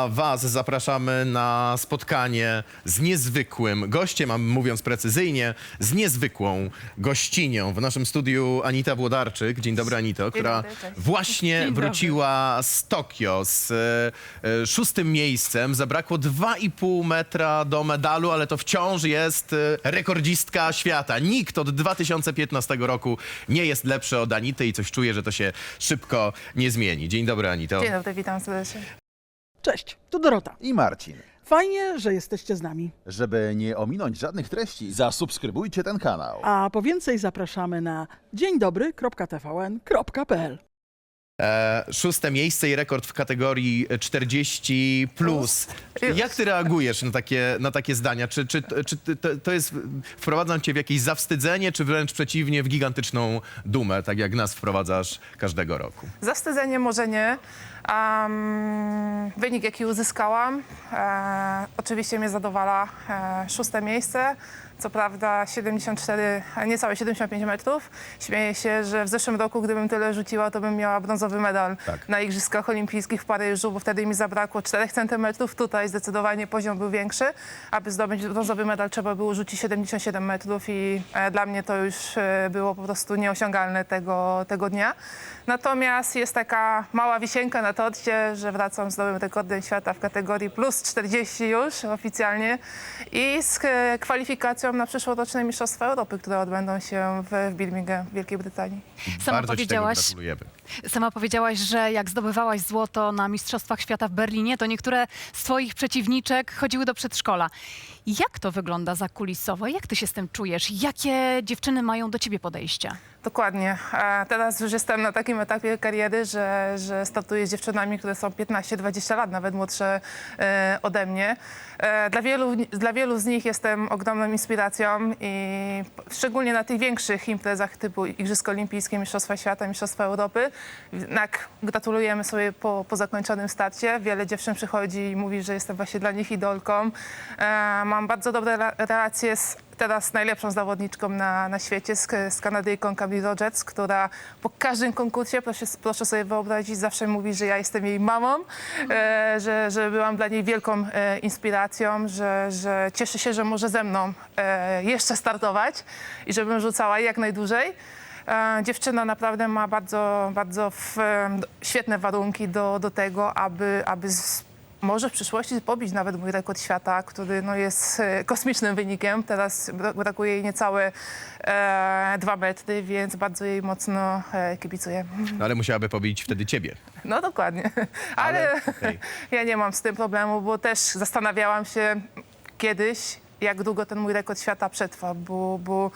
A Was zapraszamy na spotkanie z niezwykłym gościem, a mówiąc precyzyjnie, z niezwykłą gościnią. W naszym studiu Anita Włodarczyk. Dzień dobry Anito, która dobry, cześć. właśnie Dzień wróciła z Tokio z e, e, szóstym miejscem. Zabrakło 2,5 metra do medalu, ale to wciąż jest e, rekordzistka świata. Nikt od 2015 roku nie jest lepszy od Anity i coś czuję, że to się szybko nie zmieni. Dzień dobry Anito. Dzień dobry, witam serdecznie. Cześć, tu Dorota. i Marcin. Fajnie, że jesteście z nami. Żeby nie ominąć żadnych treści, zasubskrybujcie ten kanał. A po więcej zapraszamy na dzień dobry.tvn.pl. E, szóste miejsce i rekord w kategorii 40. Plus. Jak ty reagujesz na takie, na takie zdania? Czy, czy, czy ty- to, to jest. Wprowadzam cię w jakieś zawstydzenie, czy wręcz przeciwnie, w gigantyczną dumę, tak jak nas wprowadzasz każdego roku? Zawstydzenie może nie. Wynik, jaki uzyskałam, e, oczywiście mnie zadowala. E, szóste miejsce, co prawda 74, a niecałe 75 metrów. Śmieję się, że w zeszłym roku, gdybym tyle rzuciła, to bym miała brązowy medal Tak. na Igrzyskach Olimpijskich w Paryżu, bo wtedy mi zabrakło 4 centymetrów. Tutaj zdecydowanie poziom był większy. Aby zdobyć brązowy medal, trzeba było rzucić 77 metrów i e, dla mnie to już e, było po prostu nieosiągalne tego, tego dnia. Natomiast jest taka mała wisienka na torcie, że wracam z nowym rekordem świata w kategorii plus 40 już oficjalnie i z e, kwalifikacją na przyszłoroczne Mistrzostwa Europy, które odbędą się w, w Birmingham w Wielkiej Brytanii. Sama Bardzo powiedziałaś, ci tego gratulujemy. sama powiedziałaś, że jak zdobywałaś złoto na Mistrzostwach Świata w Berlinie, to niektóre z twoich przeciwniczek chodziły do przedszkola. Jak to wygląda zakulisowo? Jak ty się z tym czujesz? Jakie dziewczyny mają do ciebie podejście? Dokładnie. A teraz już jestem na takim etapie kariery, że, że startuję z dziewczynami, które są 15-20 lat, nawet młodsze e, ode mnie. E, dla, wielu, dla wielu z nich jestem ogromną inspiracją i szczególnie na tych większych imprezach typu Igrzyska Olimpijskie, Mistrzostwa Świata, Mistrzostwa Europy. Jednak gratulujemy sobie po, po zakończonym starcie. Wiele dziewczyn przychodzi i mówi, że jestem właśnie dla nich idolką. E, mam bardzo dobre re- relacje z teraz najlepszą zawodniczką na, na świecie, z, z Kanadyjką Camille Rogers, która po każdym konkursie, proszę, proszę sobie wyobrazić, zawsze mówi, że ja jestem jej mamą, e, że, że byłam dla niej wielką e, inspiracją, że, że cieszy się, że może ze mną e, jeszcze startować i żebym rzucała jak najdłużej. E, Dziewczyna naprawdę ma bardzo, bardzo w, e, świetne warunki do, do tego, aby, aby może w przyszłości pobić nawet mój rekord świata, który no, jest e, kosmicznym wynikiem. Teraz bra- brakuje jej niecałe e, dwa metry, więc bardzo jej mocno e, kibicuję. No, ale musiałaby pobić wtedy ciebie. No dokładnie. Ale, Ale, okej. ja nie mam z tym problemu, bo też zastanawiałam się kiedyś, jak długo ten mój rekord świata przetrwa, bo, bo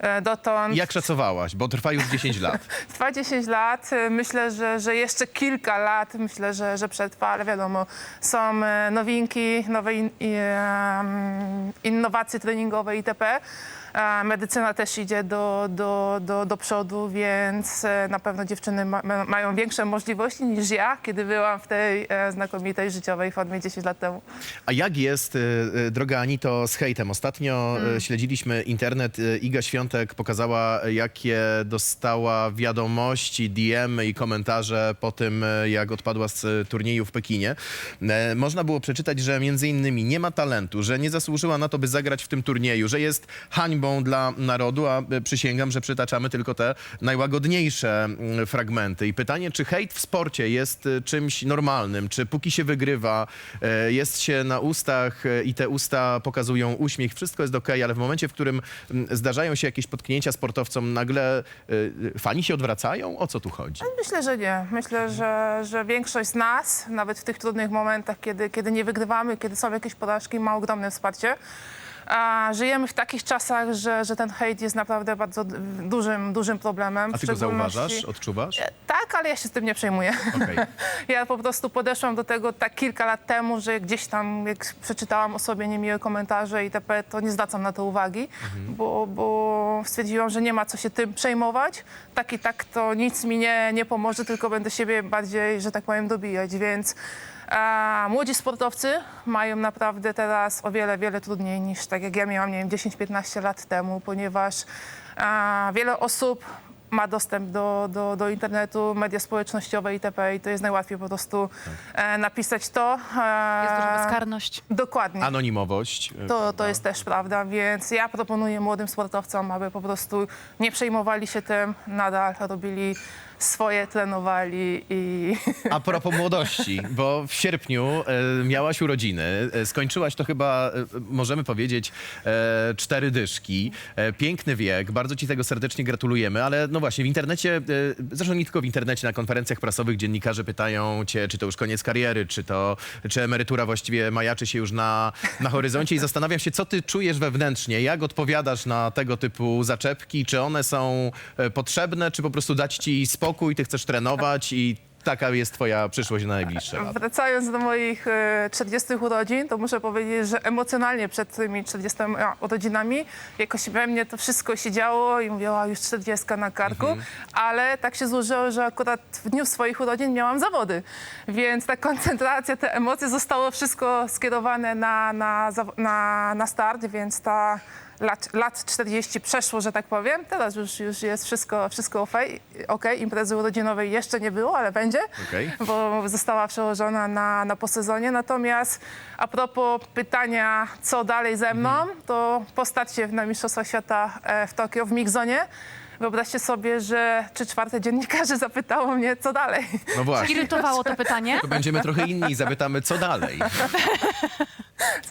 e, dotąd... Jak szacowałaś? Bo trwa już 10 lat. Trwa 10 lat. y, Myślę, że, że jeszcze kilka lat myślę, że, że przetrwa, ale wiadomo, są e, nowinki, nowe in, i, em, innowacje treningowe itp. E, Medycyna też idzie do, do, do, do przodu, więc e, na pewno dziewczyny ma, ma, mają większe możliwości niż ja, kiedy byłam w tej e, znakomitej życiowej formie 10 lat temu. A jak jest, y, y, droga Anito, z hejtem? Ostatnio Mm. y, śledziliśmy internet. y, Iga Świątek pokazała, y, jakie dostała wiadomości, DM i komentarze po tym, y, jak odpadła z y, turnieju w Pekinie. E, Można było przeczytać, że między innymi nie ma talentu, że nie zasłużyła na to, by zagrać w tym turnieju, że jest hańbą dla narodu, a y, przysięgam, że przytaczamy tylko te najłagodniejsze mm, fragmenty. I pytanie, czy hejt w sporcie jest y, czymś normalnym, czy póki się wygrywa, e, jest się na ustach e, i te usta pokazują uśmiech, wszystko jest okej, ale w momencie, w którym mm, zdarzają się jakieś potknięcia sportowcom, nagle fani się odwracają? O co tu chodzi? Myślę, że nie. Myślę, że, że większość z nas, nawet w tych trudnych momentach, kiedy, kiedy nie wygrywamy, kiedy są jakieś porażki, ma ogromne wsparcie. A żyjemy w takich czasach, że, że ten hejt jest naprawdę bardzo dużym, dużym problemem. A ty go szczególności- zauważasz, odczuwasz? E, Tak, ale ja się z tym nie przejmuję. Okej. Ja po prostu podeszłam do tego tak kilka lat temu, że gdzieś tam, jak przeczytałam o sobie niemiłe komentarze itp., to nie zwracam na to uwagi, bo, bo stwierdziłam, że nie ma co się tym przejmować. Tak i tak to nic mi nie, nie pomoże, tylko będę siebie bardziej, że tak powiem, dobijać, więc a młodzi sportowcy mają naprawdę teraz o wiele, wiele trudniej niż tak jak ja miałam, nie wiem, 10-15 lat temu, ponieważ a, wiele osób ma dostęp do, do, do internetu, media społecznościowe itp. I to jest najłatwiej po prostu e, napisać to. E, Jest duża bezkarność. Dokładnie. Anonimowość. e, To, to jest też prawda, więc ja proponuję młodym sportowcom, aby po prostu nie przejmowali się tym, nadal robili swoje, trenowali i A propos młodości, bo w sierpniu e, miałaś urodziny, e, skończyłaś to chyba, e, możemy powiedzieć, cztery dyszki. Piękny wiek, bardzo ci tego serdecznie gratulujemy, ale no właśnie w internecie, zresztą nie tylko w internecie, na konferencjach prasowych dziennikarze pytają cię, czy to już koniec kariery, czy to, czy emerytura właściwie majaczy się już na, na horyzoncie i zastanawiam się, co ty czujesz wewnętrznie, jak odpowiadasz na tego typu zaczepki, czy one są potrzebne, czy po prostu dać ci spokój, ty chcesz trenować i taka jest twoja przyszłość na najbliższe lata. Wracając do moich e, 40 urodzin, to muszę powiedzieć, że emocjonalnie przed tymi 40 urodzinami jakoś we mnie to wszystko się działo i mówiła już 40 na karku, ale tak się złożyło, że akurat w dniu swoich urodzin miałam zawody, więc ta koncentracja, te emocje zostało wszystko skierowane na, na, zaw- na, na start, więc ta lat, lat 40 przeszło, że tak powiem. Teraz już, już jest wszystko, wszystko okej. Okay. Imprezy urodzinowej jeszcze nie było, ale będzie Okej. bo została przełożona na, na posezonie. Natomiast a propos pytania, co dalej ze mną, to po starcie na Mistrzostwach Świata e, w Tokio w Mixzonie, wyobraźcie sobie, że trzy czwarte dziennikarzy zapytało mnie, co dalej. No właśnie. Irytowało to pytanie? To będziemy trochę inni i zapytamy, co dalej.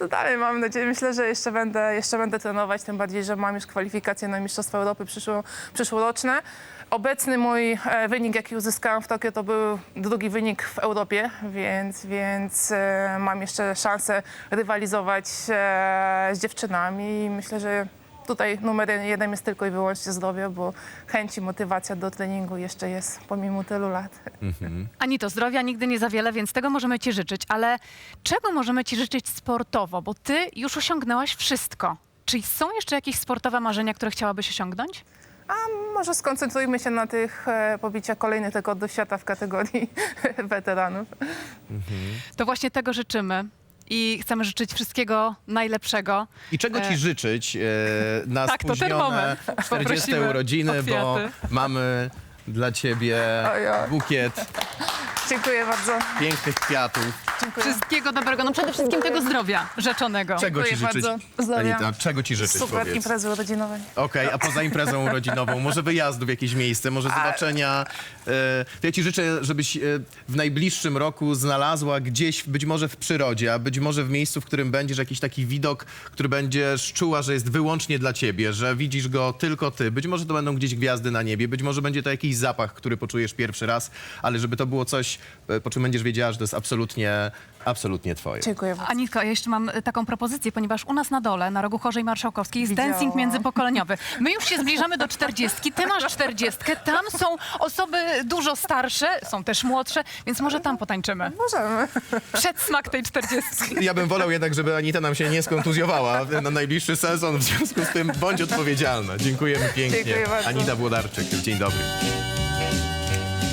Co dalej? Mam nadzieję, myślę, że jeszcze będę, jeszcze będę trenować, tym bardziej, że mam już kwalifikacje na Mistrzostwa Europy przyszło, przyszłoroczne. Obecny mój e, wynik, jaki uzyskałam w Tokio, to był drugi wynik w Europie, więc, więc e, mam jeszcze szansę rywalizować e, z dziewczynami i myślę, że tutaj numer jeden jest tylko i wyłącznie zdrowie, bo chęć i motywacja do treningu jeszcze jest pomimo tylu lat. Anito, zdrowia nigdy nie za wiele, więc tego możemy ci życzyć. Ale czego możemy ci życzyć sportowo? Bo ty już osiągnęłaś wszystko. Czy są jeszcze jakieś sportowe marzenia, które chciałabyś osiągnąć? A może skoncentrujmy się na tych e, pobicia kolejnych rekordów świata w kategorii weteranów. To właśnie tego życzymy. I chcemy życzyć wszystkiego najlepszego. I czego ci E, życzyć e, na tak, to ten spóźnione moment. 40 Poprosimy urodziny, o bo kwiaty. mamy dla ciebie Ojoj. bukiet Dziękuję bardzo. pięknych kwiatów. Dziękuję. Wszystkiego dobrego. No przede wszystkim tego zdrowia rzeczonego. Czego ci Dziękuję życzyć? bardzo. Zdrowia. Anita, czego ci życzyć, Super powiedz? imprezy urodzinowej. Okej, a poza imprezą urodzinową, może wyjazdu w jakieś miejsce, może zobaczenia. E, to ja ci życzę, żebyś e, w najbliższym roku znalazła gdzieś, być może w przyrodzie, a być może w miejscu, w którym będziesz jakiś taki widok, który będziesz czuła, że jest wyłącznie dla ciebie, że widzisz go tylko ty. Być może to będą gdzieś gwiazdy na niebie, być może będzie to jakiś zapach, który poczujesz pierwszy raz, ale żeby to było coś, po czym będziesz wiedziała, że to jest absolutnie, absolutnie twoje. Dziękuję bardzo. Anitko, ja jeszcze mam y, taką propozycję, ponieważ u nas na dole, na rogu Chorzej Marszałkowskiej jest Widziałam. dancing międzypokoleniowy. My już się zbliżamy do czterdziestki, ty masz czterdziestkę, tam są osoby dużo starsze, są też młodsze, więc może tam potańczymy. Możemy. Przedsmak tej czterdziestki. Ja bym wolał jednak, żeby Anita nam się nie skontuzjowała na najbliższy sezon, w związku z tym bądź odpowiedzialna. Dziękujemy pięknie. Dziękuję bardzo. Anita Włodarczyk, dzień dobry.